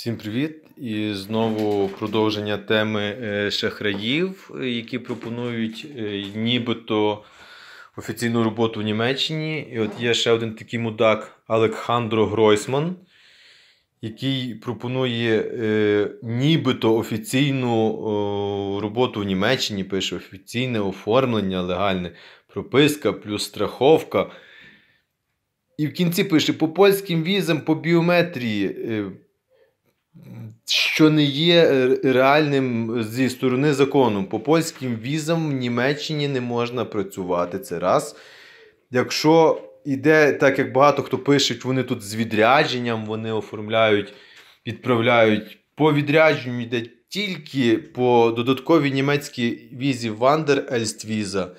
Всім привіт! І знову продовження теми е, шахраїв, е, які пропонують е, нібито офіційну роботу в Німеччині. І от є ще один такий мудак Александро Гройсман, який пропонує нібито офіційну роботу в Німеччині, пише офіційне оформлення, легальне прописка плюс страховка. І в кінці пише по польським візам, по біометрії. Що не є е, реальним зі сторони закону. По польським візам в Німеччині не можна працювати. Це раз. Якщо йде, так як багато хто пишуть, вони тут з відрядженням, вони оформляють, відправляють по відрядженню йде тільки по додатковій німецькій візі Вандер Ельствіза.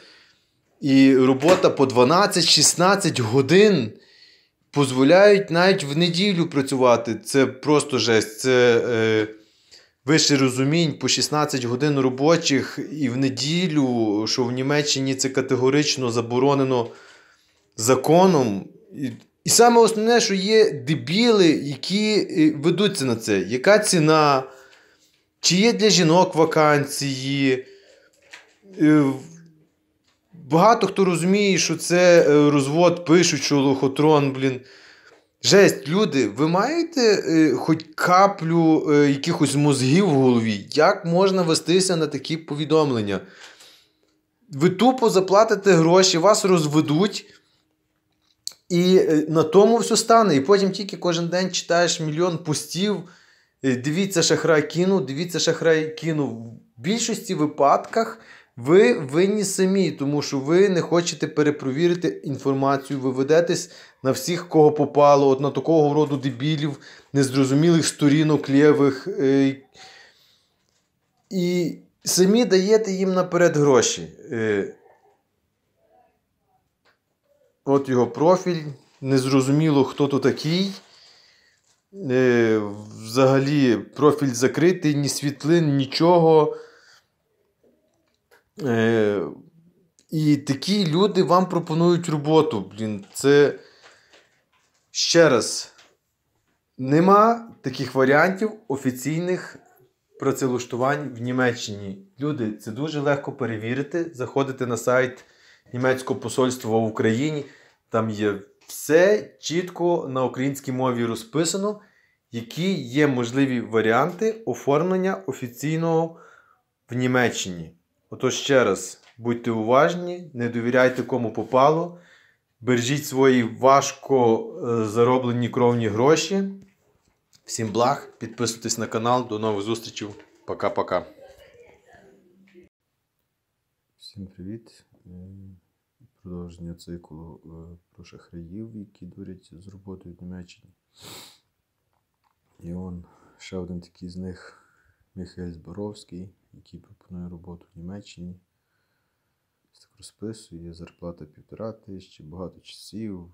І робота по 12-16 годин дозволяють навіть в неділю працювати. Це просто жесть. Це е, вище розумінь по 16 годин робочих і в неділю, що в Німеччині це категорично заборонено законом. І, і саме основне, що є дебіли, які е, ведуться на це. Яка ціна? Чи є для жінок вакансії? Е, Багато хто розуміє, що це е, розвод, пишуть, лохотрон, блін. Жесть, люди, ви маєте е, хоч каплю е, якихось мозгів в голові? Як можна вестися на такі повідомлення? Ви тупо заплатите гроші, вас розведуть, і е, на тому все стане. І потім тільки кожен день читаєш мільйон постів. е, Дивіться, шахрай кинув, дивіться, шахрай кинув. В більшості випадках. Ви винні самі, тому що ви не хочете перепровірити інформацію, ви ведетесь на всіх, кого попало, от на такого роду дебілів, незрозумілих сторінок лєвих. Е, і самі даєте їм наперед гроші. Е, от його профіль. Незрозуміло, хто то такий. Е, взагалі, профіль закритий, ні світлин, нічого. Е, і такі люди вам пропонують роботу. Блін, це ще раз. Нема таких варіантів офіційних працевлаштувань в Німеччині. Люди, це дуже легко перевірити. Заходите на сайт німецького посольства в Україні. Там є все чітко на українській мові розписано, які є можливі варіанти оформлення офіційного в Німеччині. Отож, ще раз, будьте уважні, не довіряйте кому попало, бережіть свої важко е, зароблені кровні гроші. Всім благ, підписуйтесь на канал, до нових зустрічей. Пока-пока. Всім привіт. Е, Продовження циклу е, про шахраїв, які дурять з роботою в Німеччині. І он ще один такий з них Михайль Зборовський, який пропонує роботу в Німеччині. Так розписує, зарплата півтора тисячі, багато часів,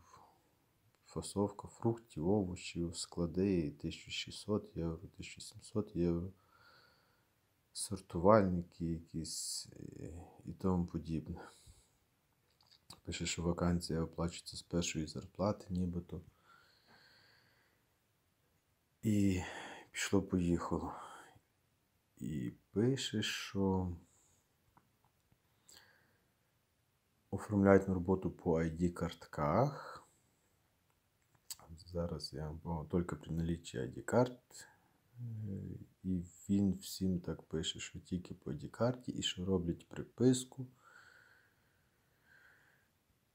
фасовка фруктів, овочів, склади 1600 євро, 1700 євро, сортувальники якісь і тому подібне. Пише, що вакансія оплачується з першої зарплати, нібито. І пішло-поїхало. І пише, що оформляють на роботу по ID-картках. Зараз я о, тільки при наліччі ID-карт. Е, І він всім так пише, що тільки по ID-карті і що роблять приписку.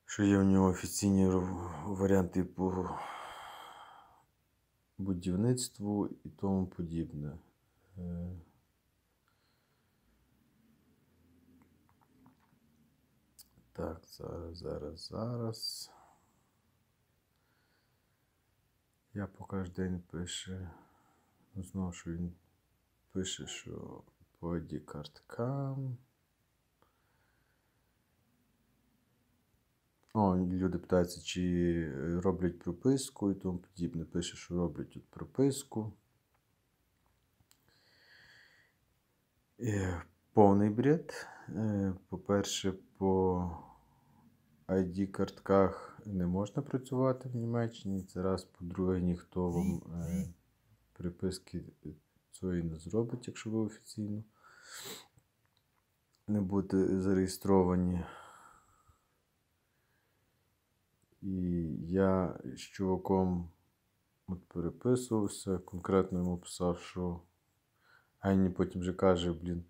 Що є у нього офіційні варіанти по будівництву і тому подібне. Так, зараз, зараз, зараз. Я по день пише. Ну, знову що він пише, що по карткам. О, люди питаються, чи роблять прописку і тому подібне. Пише, що роблять тут прописку. Повний бред. Е, По-перше, по ID-картках не можна працювати в Німеччині. Це раз, по-друге, ніхто вам е, переписки цього і не зробить, якщо ви офіційно не будете зареєстровані. І я з чуваком от переписувався, конкретно йому писав, що Ані потім вже каже, блін,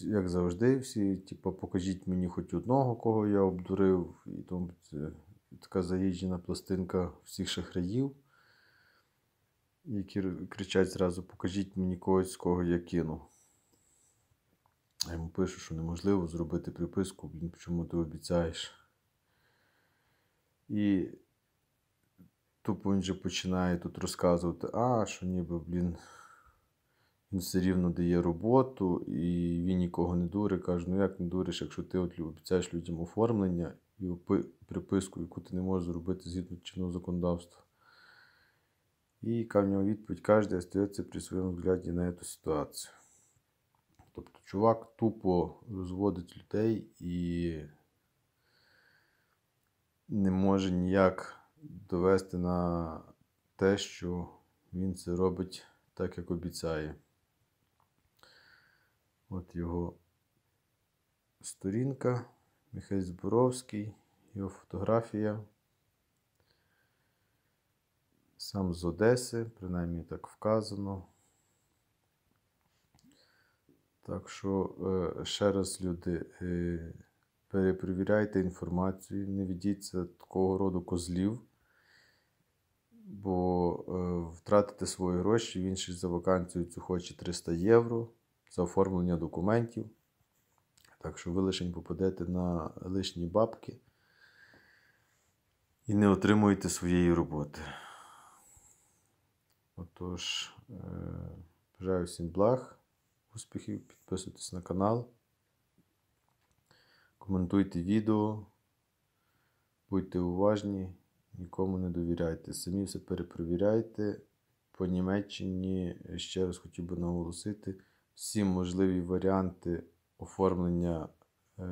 як завжди, всі, типу, покажіть мені хоч одного, кого я обдурив. І тому така заїжджена пластинка всіх шахраїв, які кричать зразу, покажіть мені когось, кого я кинув. А йому пишу, що неможливо зробити приписку, блін, чому ти обіцяєш. І тупо він же починає тут розказувати, а, що ніби, блін, він все рівно дає роботу, і він нікого не дуре. Каже, ну як не дуриш, якщо ти от обіцяєш людям оформлення і приписку, яку ти не можеш зробити згідно чинного законодавства. І яка в нього відповідь, кожен остається при своєму взгляді на цю ситуацію. Тобто чувак тупо розводить людей і не може ніяк довести на те, що він це робить так, як обіцяє. От його сторінка, Михайло Зборовський, його фотографія. Сам з Одеси, принаймні так вказано. Так що е, ще раз, люди, е, перепровіряйте інформацію, не ведіться такого роду козлів, бо е, втратите свої гроші, він ще за вакансію хоче 300 євро за оформлення документів. Так що ви лише попадете на лишні бабки і не отримуєте своєї роботи. Отож, е, бажаю всім благ, успіхів, підписуйтесь на канал, коментуйте відео, будьте уважні, нікому не довіряйте. Самі все перепровіряйте. По Німеччині ще раз хотів би наголосити всі можливі варіанти оформлення е,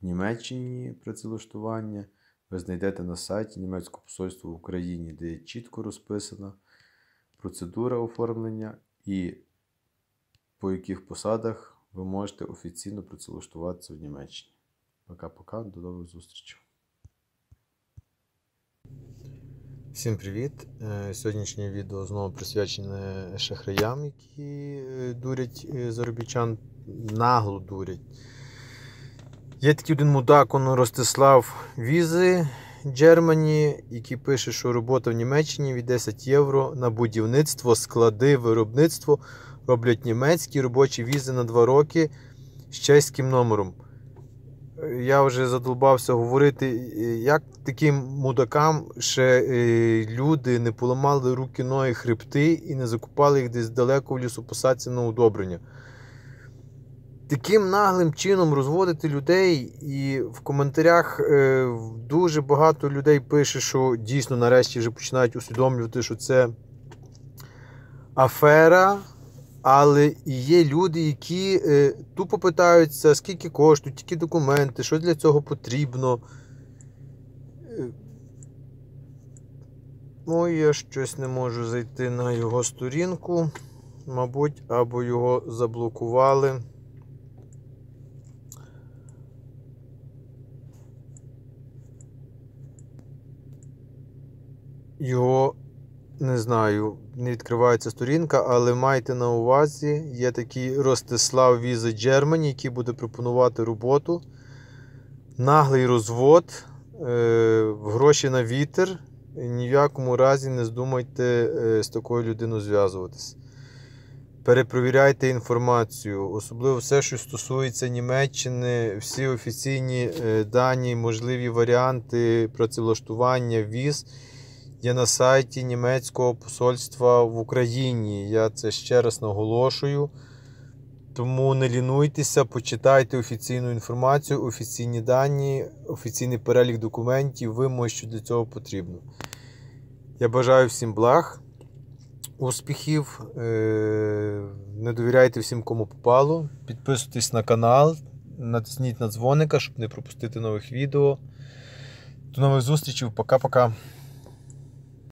в Німеччині працевлаштування ви знайдете на сайті Німецького посольства в Україні, де є чітко розписана процедура оформлення і по яких посадах ви можете офіційно працевлаштуватися в Німеччині. Пока-пока, до нових зустрічей. Всім привіт! Е, Сьогоднішнє відео знову присвячене шахраям, які е, дурять е, заробітчан, нагло дурять. Є такий один мудак, он Ростислав Візи Джермані, який пише, що робота в Німеччині від 10 євро на будівництво, склади, виробництво роблять німецькі робочі візи на 2 роки з чеським номером. Я вже задолбався говорити, як таким мудакам ще е, люди не поламали руки, ноги, хребти і не закупали їх десь далеко в лісопосадці на удобрення. Таким наглим чином розводити людей, і в коментарях е, дуже багато людей пише, що дійсно нарешті вже починають усвідомлювати, що це афера. Але і є люди, які е, тупо питаються, скільки коштують, які документи, що для цього потрібно. Е, Ой, я щось не можу зайти на його сторінку. Мабуть, або його заблокували. Його не знаю, не відкривається сторінка, але майте на увазі, є такий Ростислав Віза Germany, який буде пропонувати роботу. Наглий розвод, е, гроші на вітер. Ні в якому разі не здумайте е, з такою людиною зв'язуватись. Перепровіряйте інформацію, особливо все, що стосується Німеччини, всі офіційні е, дані, можливі варіанти працевлаштування, віз є на сайті німецького посольства в Україні. Я це ще раз наголошую. Тому не лінуйтеся, почитайте офіційну інформацію, офіційні дані, офіційний перелік документів, вимоги, що для цього потрібно. Я бажаю всім благ, успіхів. е, Не довіряйте всім, кому попало. Підписуйтесь на канал, натисніть на дзвоника, щоб не пропустити нових відео. До нових зустрічей. Пока-пока.